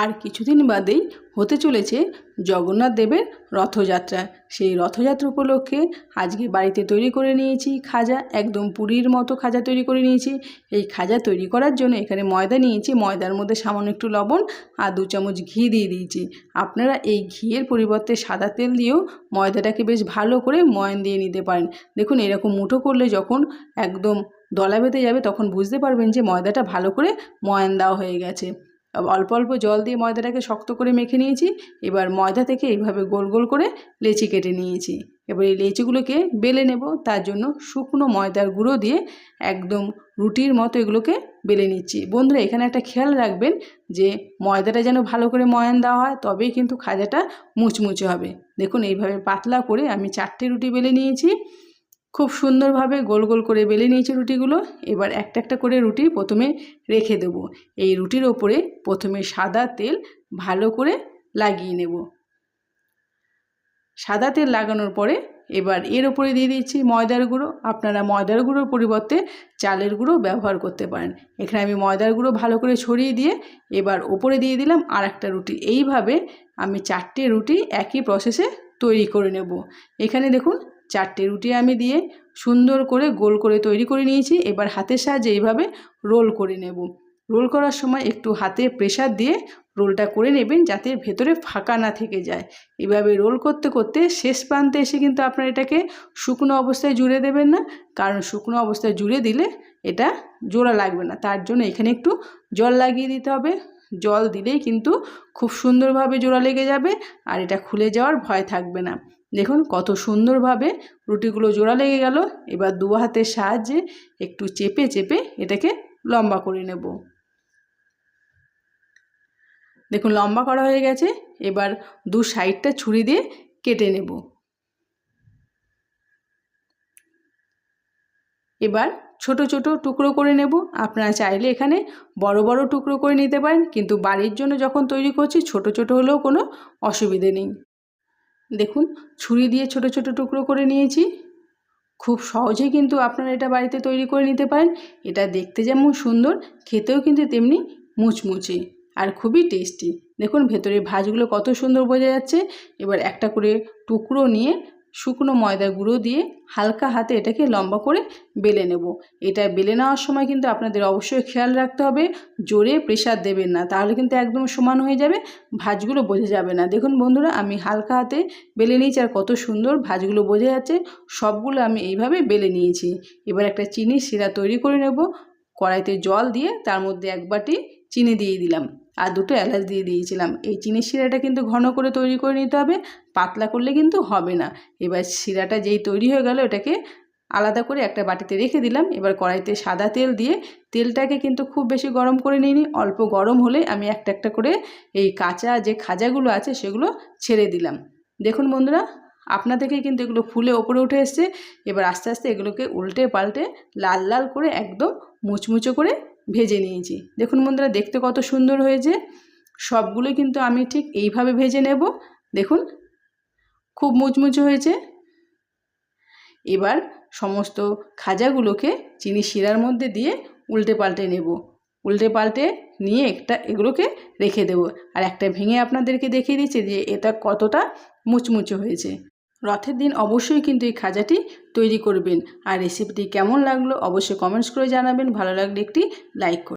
আর কিছুদিন বাদেই হতে চলেছে জগন্নাথ দেবের রথযাত্রা। সেই রথযাত্রা উপলক্ষে আজকে বাড়িতে তৈরি করে নিয়েছি খাজা, একদম পুরীর মতো খাজা তৈরি করে নিয়েছি। এই খাজা তৈরি করার জন্য এখানে ময়দা নিয়েছি, ময়দার মধ্যে সামান্য একটু লবণ আর দু চামচ ঘি দিয়ে দিয়েছি। আপনারা এই ঘিয়ের পরিবর্তে সাদা তেল দিয়েও ময়দাটাকে বেশ ভালো করে ময়ন দিয়ে নিতে পারেন। দেখুন, এরকম মুঠো করলে যখন একদম দলা বেঁধে যাবে, তখন বুঝতে পারবেন যে ময়দাটা ভালো করে ময়ন দেওয়া হয়ে গেছে। অল্প অল্প জল দিয়ে ময়দাটাকে শক্ত করে মেখে নিয়েছি। এবার ময়দা থেকে এইভাবে গোল গোল করে লেচি কেটে নিয়েছি। এবার এই লেচিগুলোকে বেলে নেব। তার জন্য শুকনো ময়দার গুঁড়ো দিয়ে একদম রুটির মতো এগুলোকে বেলে নিচ্ছি। বন্ধুরা, এখানে একটা খেয়াল রাখবেন যে ময়দাটা যেন ভালো করে ময়ান দেওয়া হয়, তবেই কিন্তু খাজাটা মুচমুচে হবে। দেখুন, এইভাবে পাতলা করে আমি চারটে রুটি বেলে নিয়েছি। খুব সুন্দরভাবে গোল গোল করে বেলে নিয়েছি রুটিগুলো। এবার একটা একটা করে রুটি প্রথমে রেখে দেব। এই রুটির ওপরে প্রথমে সাদা তেল ভালো করে লাগিয়ে নেব। সাদা তেল লাগানোর পরে এবার এর ওপরে দিয়ে দিচ্ছি ময়দার গুঁড়ো। আপনারা ময়দার গুঁড়োর পরিবর্তে চালের গুঁড়ো ব্যবহার করতে পারেন। এখানে আমি ময়দার গুঁড়ো ভালো করে ছড়িয়ে দিয়ে এবার ওপরে দিয়ে দিলাম আর একটা রুটি। এইভাবে আমি চারটে রুটি একই প্রসেসে তৈরি করে নেব। এখানে দেখুন চারটে রুটি আমি দিয়ে সুন্দর করে গোল করে তৈরি করে নিয়েছি। এবার হাতের সাহায্যে এইভাবে রোল করে নেব। রোল করার সময় একটু হাতে প্রেশার দিয়ে রোলটা করে নেবেন যাতে ভেতরে ফাঁকা না থেকে যায়। এভাবে রোল করতে করতে শেষ প্রান্তে এসে কিন্তু আপনার এটাকে শুকনো অবস্থায় জুড়ে দেবেন না, কারণ শুকনো অবস্থায় জুড়ে দিলে এটা জোড়া লাগবে না। তার জন্য এখানে একটু জল লাগিয়ে দিতে হবে। জল দিলেই কিন্তু খুব সুন্দরভাবে জোড়া লেগে যাবে আর এটা খুলে যাওয়ার ভয় থাকবে না। দেখুন কত সুন্দরভাবে রুটিগুলো জোড়া লেগে গেল। এবার দু হাতের সাহায্যে একটু চেপে চেপে এটাকে লম্বা করে নেব। দেখুন লম্বা করা হয়ে গেছে। এবার দু সাইডটা ছুরি দিয়ে কেটে নেব। এবার ছোট ছোট টুকরো করে নেব। আপনারা চাইলে এখানে বড় বড় টুকরো করে নিতে পারেন, কিন্তু বাড়ির জন্য যখন তৈরি করছি, ছোট ছোট হলেও কোনো অসুবিধে নেই। দেখুন, ছুরি দিয়ে ছোট ছোট টুকরো করে নিয়েছি। খুব সহজেই কিন্তু আপনারা এটা বাড়িতে তৈরি করে নিতে পারেন। এটা দেখতে যেমন সুন্দর, খেতেও কিন্তু তেমনি মুচমুচে আর খুবই টেস্টি দেখুন ভেতরে ভাজগুলো কত সুন্দর বোঝা যাচ্ছে। এবার একটা করে টুকরো নিয়ে শুকনো ময়দা গুঁড়ো দিয়ে হালকা হাতে এটাকে লম্বা করে বেলে নেব। এটা বেলে নেওয়ার সময় কিন্তু আপনাদের অবশ্যই খেয়াল রাখতে হবে, জোরে প্রেশার দেবেন না, তাহলে কিন্তু একদম সমান হয়ে যাবে, ভাজগুলো বোঝা যাবে না। দেখুন বন্ধুরা, আমি হালকা হাতে বেলে নিয়েছি আর কত সুন্দর ভাজগুলো বোঝা যাচ্ছে, সবগুলো আমি এইভাবে বেলে নিয়েছি। এবার একটা চিনি শিরা তৈরি করে নেব, কড়াইতে জল দিয়ে তার মধ্যে এক বাটি চিনি দিয়ে দিলাম, আর দুটো এলাচ দিয়ে দিয়েছিলাম। এই চিনির শিরাটা কিন্তু ঘন করে তৈরি করে নিতে হবে পাতলা করলে কিন্তু হবে না। এবার শিরাটা যেই তৈরি হয়ে গেল এটাকে আলাদা করে একটা বাটিতে রেখে দিলাম। এবার কড়াইতে সাদা তেল দিয়ে তেলটাকে কিন্তু খুব বেশি গরম করে নিইনি। অল্প গরম হলে আমি একটা একটা করে এই কাঁচা যে খাজাগুলো আছে সেগুলো ছেড়ে দিলাম। দেখুন বন্ধুরা আপনা থেকেই কিন্তু এগুলো ফুলে ওপরে উঠে এসছে। এবার আস্তে আস্তে এগুলোকে উল্টে পাল্টে লাল লাল করে একদম মুচমুচো করে ভেজে নিয়েছি। দেখুন বন্ধুরা, দেখতে কত সুন্দর হয়েছে। সবগুলো কিন্তু আমি ঠিক এইভাবে ভেজে নেব। দেখুন খুব মুচমুচে হয়েছে। এবার সমস্ত খাজাগুলোকে চিনি শিরার মধ্যে দিয়ে উল্টে পাল্টে নেব। উল্টে পাল্টে নিয়ে একটা এগুলোকে রেখে দেব। আর একটা ভেঙে আপনাদেরকে দেখিয়ে দিচ্ছে যে এটা কতটা মুচমুচে হয়েছে। রথের দিন অবশ্যই কিন্তু এই খাজাটি তৈরি করবেন। আর রেসিপিটি কেমন লাগল অবশ্যই কমেন্টস করে জানাবেন। ভালো লাগলে একটি লাইক করুন